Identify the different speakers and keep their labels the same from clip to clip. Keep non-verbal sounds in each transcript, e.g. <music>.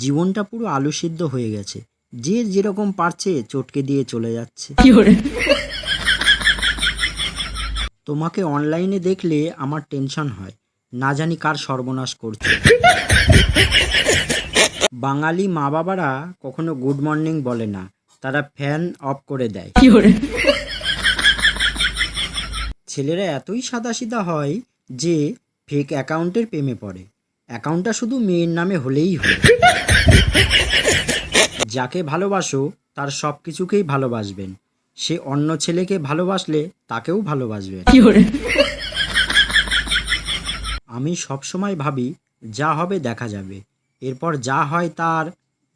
Speaker 1: জীবনটা পুরো আলু সিদ্ধ হয়ে গেছে। যে যেরকম পারছে চটকে দিয়ে চলে যাচ্ছে। তোমাকে অনলাইনে দেখলে আমার টেনশন হয়। না জানি কার সর্বনাশ করছে। বাঙালি মা বাবারা কখনো গুড মর্নিং বলে না। তারা ফ্যান অফ করে দেয়। ছেলেরা এতই সাদাসিধা হয় যে ফেক অ্যাকাউন্টের প্রেমে পড়ে। অ্যাকাউন্টটা শুধু মেয়ের নামে হলেই হয়। যাকে ভালোবাসো তার সব কিছুকেই ভালোবাসবেন। সে অন্য ছেলেকে ভালোবাসলে তাকেও ভালোবাসবেন। আমি সবসময় ভাবি যা হবে দেখা যাবে। এরপর যা হয় তার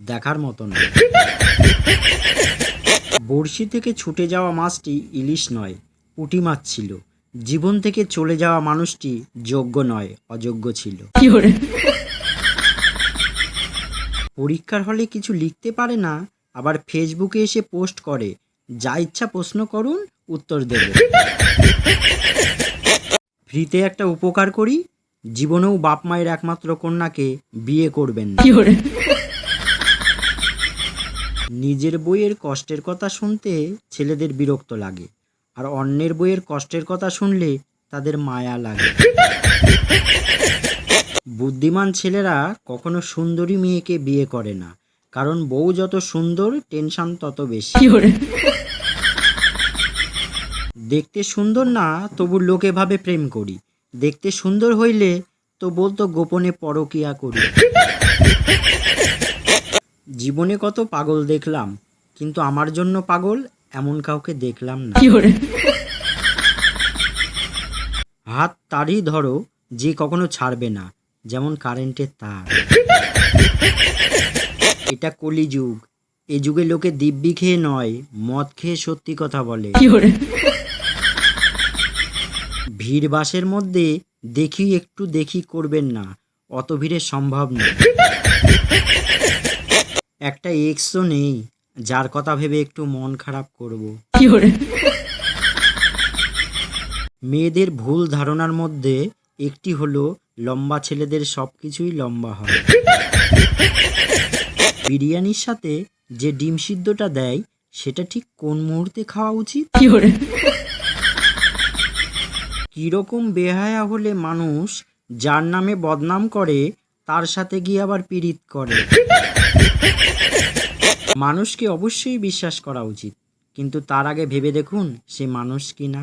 Speaker 1: দেখার মতো না বড়শি থেকে ছুটে যাওয়া মাছটি ইলিশ নয় পুঁটি মাছ ছিল। জীবন থেকে চলে যাওয়া মানুষটি যোগ্য নয় অযোগ্য ছিল। পরীক্ষার হলে কিছু লিখতে পারে না আবার ফেসবুকে এসে পোস্ট করে। যা ইচ্ছা প্রশ্ন করুন উত্তর দেব। ফ্রিতে একটা উপকার করি জীবনেও বাপ মায়ের একমাত্র কন্যাকে বিয়ে করবেন না। নিজের বইয়ের কষ্টের কথা শুনতে ছেলেদের বিরক্ত লাগে আর অন্যের বইয়ের কষ্টের কথা শুনলে তাদের মায়া লাগে। বুদ্ধিমান ছেলেরা কখনো সুন্দরী মেয়েকে বিয়ে করে না। কারণ বউ যত সুন্দর টেনশন তত বেশি। দেখতে সুন্দর না তবু লোকে ভাবে প্রেম করি। দেখতে সুন্দর হইলে তো বলতো গোপনে পরকিয়া করি। জীবনে কত পাগল দেখলাম কিন্তু আমার জন্য পাগল এমন কাউকে দেখলাম না। হাত তারই ধরো যে কখনো ছাড়বে না। যেমন কারেন্টের তার। এটা কলিযুগ। এ যুগে লোকে দিব্যি খেয়ে নয় মদ খেয়ে সত্যি কথা বলে। ভিড় বাসের মধ্যে দেখি একটু দেখি করবেন না অত ভিড়ে সম্ভব নয় একটা এক্সও নেই যার কথা ভেবে একটু মন খারাপ করব। মেয়েদের ভুল ধারণার মধ্যে একটি হলো লম্বা ছেলেদের সব কিছুই লম্বা হয়। <laughs> বিরিয়ানির সাথে যে ডিম সিদ্ধটা দেয় সেটা ঠিক কোন মুহূর্তে খাওয়া উচিত? কীরকম বেহায়া হলে মানুষ যার নামে বদনাম করে তার সাথে গিয়ে আবার পীড়িত করে? মানুষকে অবশ্যই বিশ্বাস করা উচিত। কিন্তু তার আগে ভেবে দেখুন সে মানুষ কিনা।